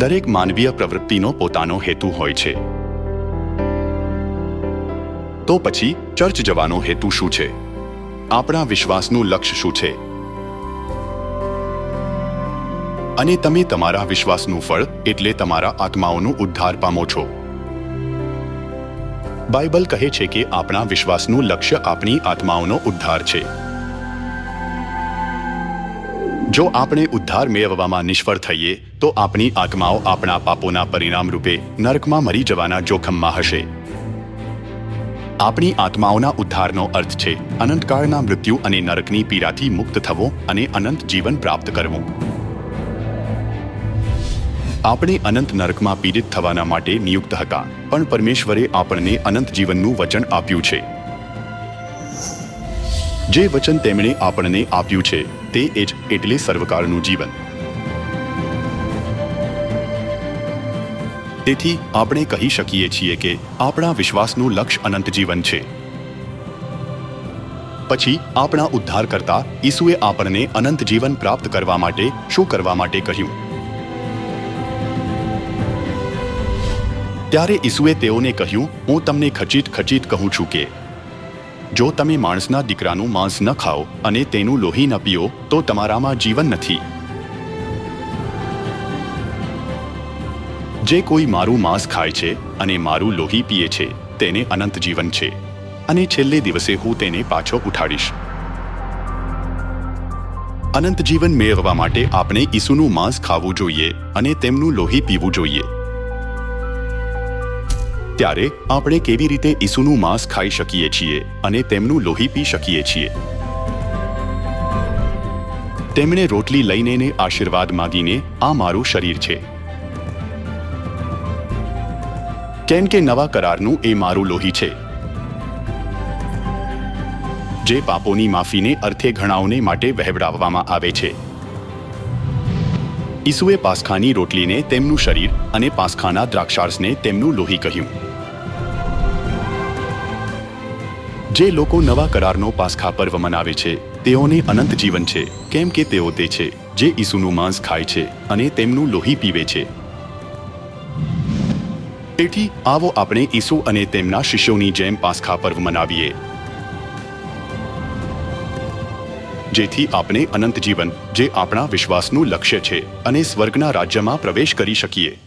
દરેક માનવીય પ્રવૃત્તિનો પોતાનો હેતુ હોય છે. તો પછી ચર્ચ જવાનો હેતુ શું છે? આપણા વિશ્વાસનું લક્ષ્ય શું છે? અને તમે તમારા વિશ્વાસનું ફળ એટલે તમારા આત્માઓનું ઉદ્ધાર પામો છો. બાઇબલ કહે છે કે આપણા વિશ્વાસનું લક્ષ્ય આપણી આત્માઓનો ઉદ્ધાર છે. જો આપણે ઉદ્ધાર મેળવવામાં નિષ્ફળ થઈએ, તો આપણી આત્માઓ આપણા પાપોના પરિણામ રૂપે નરકમાં મરી જવાના જોખમમાં હશે. આપણી આત્માઓના ઉદ્ધારનો અર્થ છે અનંતકાળના મૃત્યુ અને નરકની પીડાથી મુક્ત થવો અને અનંત જીવન પ્રાપ્ત કરવું. આપણે અનંત નરકમાં પીડિત થવાના માટે નિયુક્ત હતા, પણ પરમેશ્વરે આપણને અનંત જીવનનું વચન આપ્યું છે. જે વચન તેમણે આપણને આપ્યું છે, તે જ એટલે સર્વકાળનું જીવન. તેથી આપણે કહી શકીએ છીએ કે આપણા વિશ્વાસનું લક્ષ્ય અનંત જીવન છે. પછી આપણા ઉદ્ધાર કરતા ઈસુએ આપણને અનંત જીવન પ્રાપ્ત કરવા માટે શું કરવા માટે કહ્યું? ત્યારે ઈસુએ તેઓને કહ્યું, હું તમને ખચિત ખચિત કહું છું કે જો તમે માણસના દીકરાનું માંસ ન ખાઓ અને તેનું લોહી ન પીઓ, તો તમારામાં જીવન નથી. જે કોઈ મારું માંસ ખાય છે અને મારું લોહી પીએ છે, તેને અનંત જીવન છે. અને છેલ્લે દિવસે હું તેને પાછો ઉઠાડીશ. અનંત જીવન મેળવવા માટે આપણે ઈસુનું માંસ ખાવું જોઈએ અને તેમનું લોહી પીવું જોઈએ. ત્યારે આપણે કેવી રીતે ઈસુનું માંસ ખાઈ શકીએ છીએ અને તેમનું લોહી પી શકીએ છીએ? તેમણે રોટલી લઈને આશીર્વાદ માગીને, આ મારું શરીર છે. કેમ કે નવા કરારનું એ મારું લોહી છે. જે પાપોની માફીને અર્થે ઘણાઓને માટે વહેવડાવવામાં આવે છે. ઈસુએ પાસખાની રોટલીને તેમનું શરીર અને પાસખાના દ્રાક્ષાર્સને તેમનું લોહી કહ્યું. જે લોકો નવા કરારનો પાસખા પર્વ મનાવે છે, તેઓને અનંત જીવન છે, કેમ કે તેઓ તે છે, જે ઈસુનું માંસ ખાય છે અને તેમનું લોહી પીવે છે. તેથી આવો આપણે ઈસુ અને તેમના શિષ્યોની જેમ પાસખા પર્વ મનાવીએ. જેથી આપણે અનંત જીવન, જે આપણા વિશ્વાસનું લક્ષ્ય છે, અને સ્વર્ગના રાજ્યમાં પ્રવેશ કરી શકીએ.